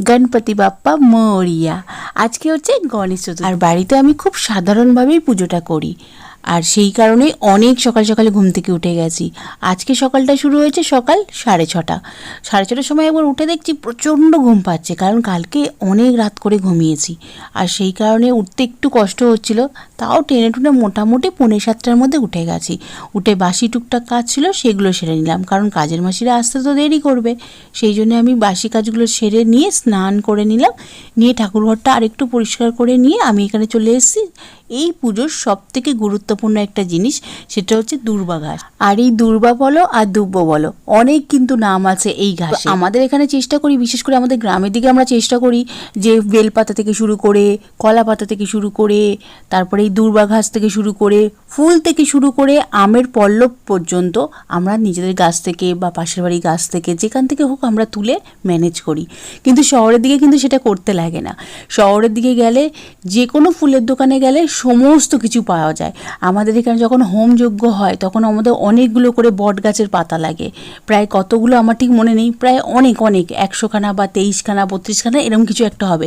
গণপতি বাপ্পা মরিয়া। আজকে হচ্ছে গণেশ চতুর্থী। আর বাড়িতে আমি খুব সাধারণভাবেই পুজোটা করি। আর সেই কারণে অনেক সকাল সকালে ঘুম থেকে উঠে গেছি। আজকে সকালটা শুরু হয়েছে সকাল সাড়ে ছটা। সাড়ে ছটার সময় একবার উঠে দেখছি প্রচণ্ড ঘুম পাচ্ছে, কারণ কালকে অনেক রাত করে ঘুমিয়েছি। আর সেই কারণে উঠতে একটু কষ্ট হচ্ছিল, তাও টেনে টুনে মোটামুটি পৌনে সাতটার মধ্যে উঠে গেছি। উঠে বাসি টুকটাক কাজ ছিল, সেগুলো সেরে নিলাম, কারণ কাজের মাসিরা আসতে তো দেরি করবে। সেই জন্য আমি বাসি কাজগুলো সেরে নিয়ে স্নান করে নিলাম, নিয়ে ঠাকুরঘরটা আরেকটু পরিষ্কার করে নিয়ে আমি এখানে চলে এসেছি। এই পুজোর সব থেকে গুরুত্বপূর্ণ একটা জিনিস, সেটা হচ্ছে দুর্বা ঘাস। আর এই দুর্বা বলো আর দুব্ব বলো, অনেক কিন্তু নাম আছে এই ঘাস। আমাদের এখানে চেষ্টা করি, বিশেষ করে আমাদের গ্রামের দিকে আমরা চেষ্টা করি যে বেলপাতা থেকে শুরু করে কলা পাতা থেকে শুরু করে, তারপরে এই দুর্বা ঘাস থেকে শুরু করে, ফুল থেকে শুরু করে আমের পল্লব পর্যন্ত আমরা নিজেদের গাছ থেকে বা পাশের বাড়ির গাছ থেকে যেখান থেকে হোক আমরা তুলে ম্যানেজ করি। কিন্তু শহরের দিকে কিন্তু সেটা করতে লাগে না। শহরের দিকে গেলে যে কোনো ফুলের দোকানে গেলে সমস্ত কিছু পাওয়া যায়। আমাদের এখানে যখন হোমযজ্ঞ হয়, তখন আমাদের অনেকগুলো করে বট গাছের পাতা লাগে। প্রায় কতগুলো আমার ঠিক মনে নেই, প্রায় অনেক অনেক, একশোখানা বা তেইশখানা, বত্রিশখানা এরকম কিছু একটা হবে।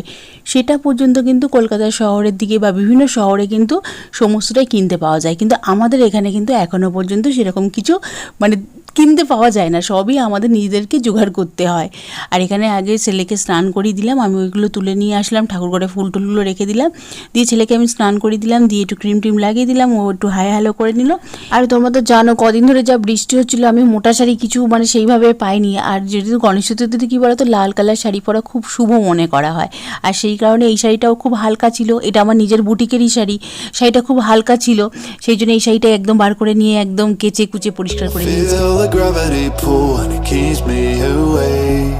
সেটা পর্যন্ত কিন্তু কলকাতা শহরের দিকে বা বিভিন্ন শহরে কিন্তু সমস্তটাই কিনতে পাওয়া যায়। কিন্তু আমাদের এখানে কিন্তু এখনও পর্যন্ত সেরকম কিছু মানে কিনতে পাওয়া যায় না, সবই আমাদের নিজেদেরকে জোগাড় করতে হয়। আর এখানে আগে ছেলেকে স্নান করিয়ে দিলাম, আমি ওইগুলো তুলে নিয়ে আসলাম, ঠাকুর ঘরে ফুল টুলগুলো রেখে দিলাম। দিয়ে ছেলেকে আমি স্নান করিয়ে দিলাম, দিয়ে একটু ক্রিম টিম লাগিয়ে দিলাম, ও একটু হাই হ্যালো করে নিল। আর তোমরা তো জানো, কদিন ধরে যা বৃষ্টি হচ্ছিল, আমি মোটা শাড়ি কিছু মানে সেইভাবে পাইনি। আর যেহেতু গণেশ চতুর্থীতে কী বলতো, লাল কালার শাড়ি পরা খুব শুভ মনে করা হয়। আর সেই কারণে এই শাড়িটাও খুব হালকা ছিল, এটা আমার নিজের বুটিকেরই শাড়ি, শাড়িটা খুব হালকা ছিল। সেই জন্য এই শাড়িটা একদম বার করে নিয়ে একদম কেচে কুচে পরিষ্কার করে নিয়েছি। The gravity pull and it keeps me awake.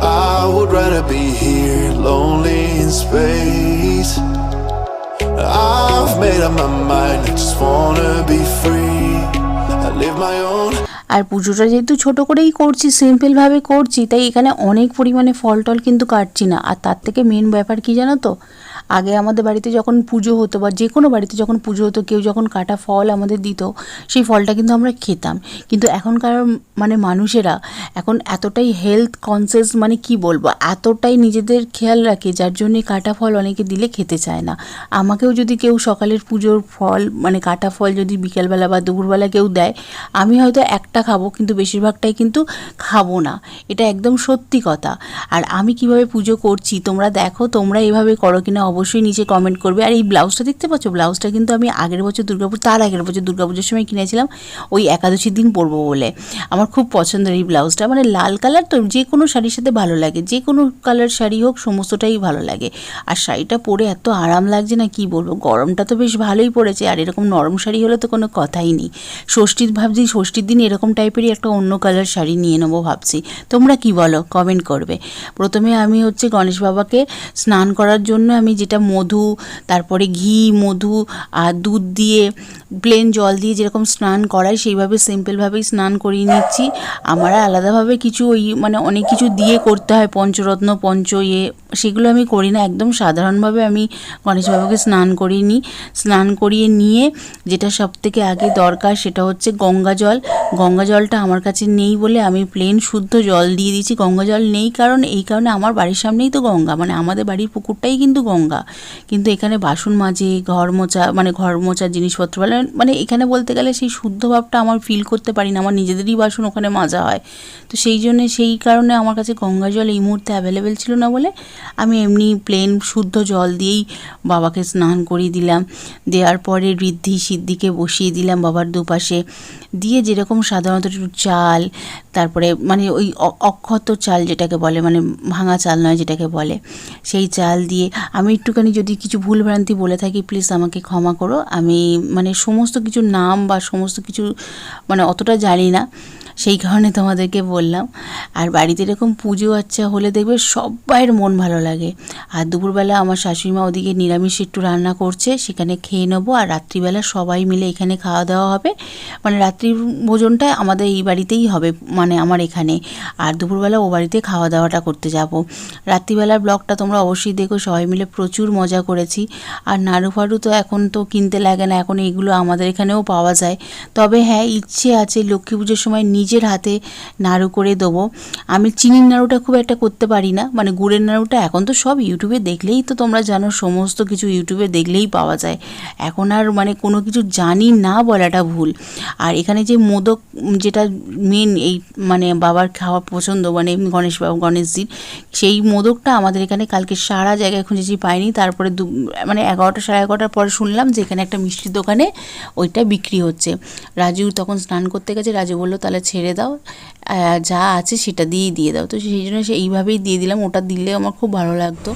I would rather be here, lonely in space. I've made up my mind, I just wanna be free. I live my own. আর পুজোটা যেহেতু ছোট করেই করছি সিম্পলভাবে করছি তাই এখানে অনেক পরিমাণে ফল টল কিন্তু কাটছি না আর তার থেকে মেন ব্যাপার কি জানো তো আগে আমাদের বাড়িতে যখন পুজো হতো বা যে কোনো বাড়িতে যখন পুজো হতো, কেউ যখন কাটা ফল আমাদের দিত, সেই ফলটা কিন্তু আমরা খেতাম। কিন্তু এখনকার মানে মানুষেরা এখন এতটাই হেলথ কনসিয়াস মানে কি বলব, এতটাই নিজেদের খেয়াল রাখে, যার জন্যে কাটা ফল অনেকে দিলে খেতে চায় না। আমাকেও যদি কেউ সকালের পুজোর ফল মানে কাটা ফল যদি বিকেলবেলা বা দুপুরবেলা কেউ দেয়, আমি হয়তো একটা খাব, কিন্তু বেশিরভাগটাই কিন্তু খাব না। এটা একদম সত্যি কথা। আর আমি কীভাবে পুজো করছি, তোমরা দেখো, তোমরা এভাবে করো কিনা অবশ্যই নিচে কমেন্ট করবে। আর এই ব্লাউজটা দেখতে পাচ্ছ? ব্লাউজটা কিন্তু আমি আগের বছর দুর্গাপুর, তার আগের বছর দুর্গাপুজোর সময় কিনেছিলাম। ওই একাদশীর দিন পরবো বলে। আমার খুব পছন্দের এই ব্লাউজটা। মানে লাল কালার তো যে কোনো শাড়ির সাথে ভালো লাগে। যে কোনো কালার শাড়ি হোক, সমস্তটাই ভালো লাগে। আর শাড়িটা পরে এত আরাম লাগছে না, কি বলব? গরমটা তো বেশ ভালোই পড়েছে। আর এরকম নরম শাড়ি হলে তো কোনো কথাই নেই। ষষ্ঠীর ভাবছি, ষষ্ঠীর দিন এরকম টাইপেরই একটা অন্য কালার শাড়ি নিয়ে নেব ভাবছি। তোমরা কি বলো? কমেন্ট করবে। প্রথমে আমি হচ্ছে গণেশ বাবাকে স্নান করার জন্য আমি যেটা মধু, তারপরে ঘি, মধু আর দুধ দিয়ে প্লেন জল দিয়ে যেরকম স্নান করাই, সেইভাবে সিম্পলভাবেই স্নান করিয়ে নিচ্ছি। আমার আলাদাভাবে কিছু ওই মানে অনেক কিছু দিয়ে করতে হয়, পঞ্চরত্ন, পঞ্চ ইয়ে সেগুলো আমি করি না। একদম সাধারণভাবে আমি গণেশ বাবাকে স্নান করিয়ে নিই। স্নান করিয়ে নিয়ে যেটা সব থেকে আগে দরকার সেটা হচ্ছে গঙ্গা জল। গঙ্গা জলটা আমার কাছে নেই বলে আমি প্লেন শুদ্ধ জল দিয়ে দিয়েছি। গঙ্গা জল নেই কারণ, এই কারণে আমার বাড়ির সামনেই তো গঙ্গা। মানে আমাদের বাড়ির পুকুরটাই কিন্তু গঙ্গা। কিন্তু এখানে বাসন মাজে, ঘর মোচা মানে ঘর মোচা জিনিসপত্র বলে মানে এখানে বলতে গেলে সেই শুদ্ধ ভাবটা আমার ফিল করতে পারি না আমার নিজেদেরই বাসন ওখানে মাজা হয়। তো সেই জন্যে, সেই কারণে আমার কাছে গঙ্গা জল এই মুহূর্তে অ্যাভেলেবেল ছিল না বলে আমি এমনি প্লেন শুদ্ধ জল দিয়েই বাবাকে স্নান করিয়ে দিলাম। দেওয়ার পরে ঋদ্ধি সিদ্ধিকে বসিয়ে দিলাম বাবার দুপাশে। দিয়ে যেরকম সাধারণত একটু চাল তারপরে মানে ওই অক্ষত চাল যেটাকে বলে মানে ভাঙা চাল নয় যেটাকে বলে, সেই চাল দিয়ে আমি একটুখানি যদি কিছু ভুলভ্রান্তি বলে থাকি প্লিজ আমাকে ক্ষমা করো। আমি মানে সমস্ত কিছু নাম বা সমস্ত কিছু মানে অতটা জানি না, সেই কারণে তোমাদেরকে বললাম। আর বাড়িতে এরকম পুজো আচ্ছা হলে দেখবে সবাইয়ের মন ভালো লাগে। আর দুপুরবেলা আমার শাশুড়িমা ওদিকে নিরামিষ একটু রান্না করছে, সেখানে খেয়ে নেব। আর রাত্রিবেলা সবাই মিলে এখানে খাওয়া দাওয়া হবে। মানে রাত্রি ভোজনটা আমাদের এই বাড়িতেই হবে। মানে আমার এখানে। আর দুপুরবেলা ও বাড়িতে খাওয়া দাওয়াটা করতে যাব। রাত্রিবেলার ব্লগটা তোমরা অবশ্যই দেখো, সবাই মিলে প্রচুর মজা করেছি। আর নাড়ু ফাড়ু তো এখন তো কিনতে লাগে না, এখন এগুলো আমাদের এখানেও পাওয়া যায়। তবে হ্যাঁ ইচ্ছে আছে লক্ষ্মী পুজোর সময় নিজের হাতে নাড়ু করে দেবো। আমি চিনির নাড়ুটা খুব একটা করতে পারি না মানে গুড়ের নাড়ুটা এখন তো সব ইউটিউবে দেখলেই তো তোমরা জানো, সমস্ত কিছু ইউটিউবে দেখলেই পাওয়া যায়। এখন আর মানে কোনো কিছু জানি না বলাটা ভুল। আর এখানে যে মোদক, যেটা মেন এই মানে বাবার খাওয়া পছন্দ মানে গণেশ বাবা গণেশজির সেই মোদকটা আমাদের এখানে কালকে সারা জায়গায় খুঁজেছি, পাইনি। তারপরে দু মানে এগারোটা সাড়ে এগারোটার পরে শুনলাম যে এখানে একটা মিষ্টির দোকানে ওইটা বিক্রি হচ্ছে। রাজু তখন স্নান করতে গেছে, রাজু বলল, তাহলে ছেড়ে দাও যা আছে সেটা দিয়েই দিয়ে দাও। তো সেই জন্য সে এইভাবেই দিয়ে দিলাম, ওটা দিলে আমার খুব ভালো লাগতো।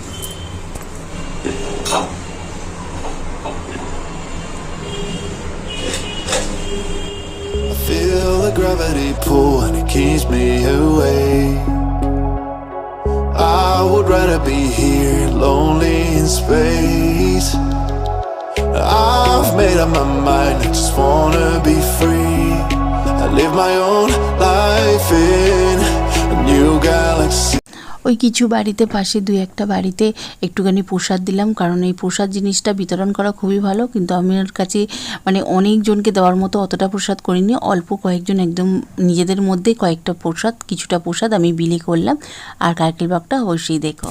Feel the gravity pull keeps me awake. I would rather be here, lonely in space. I've made up my mind, I just wanna be free. I live my own life in. ওই কিছু বাড়িতে, পাশে দুই একটা বাড়িতে একটুখানি প্রসাদ দিলাম। কারণ এই প্রসাদ জিনিসটা বিতরণ করা খুবই ভালো। কিন্তু আমার কাছে মানে অনেকজনকে দেওয়ার মতো অতটা প্রসাদ করিনি। অল্প কয়েকজন একদম নিজেদের মধ্যে কয়েকটা প্রসাদ, কিছুটা প্রসাদ আমি বিলি করলাম। আর কার্কেল বাগটা অবশ্যই দেখো।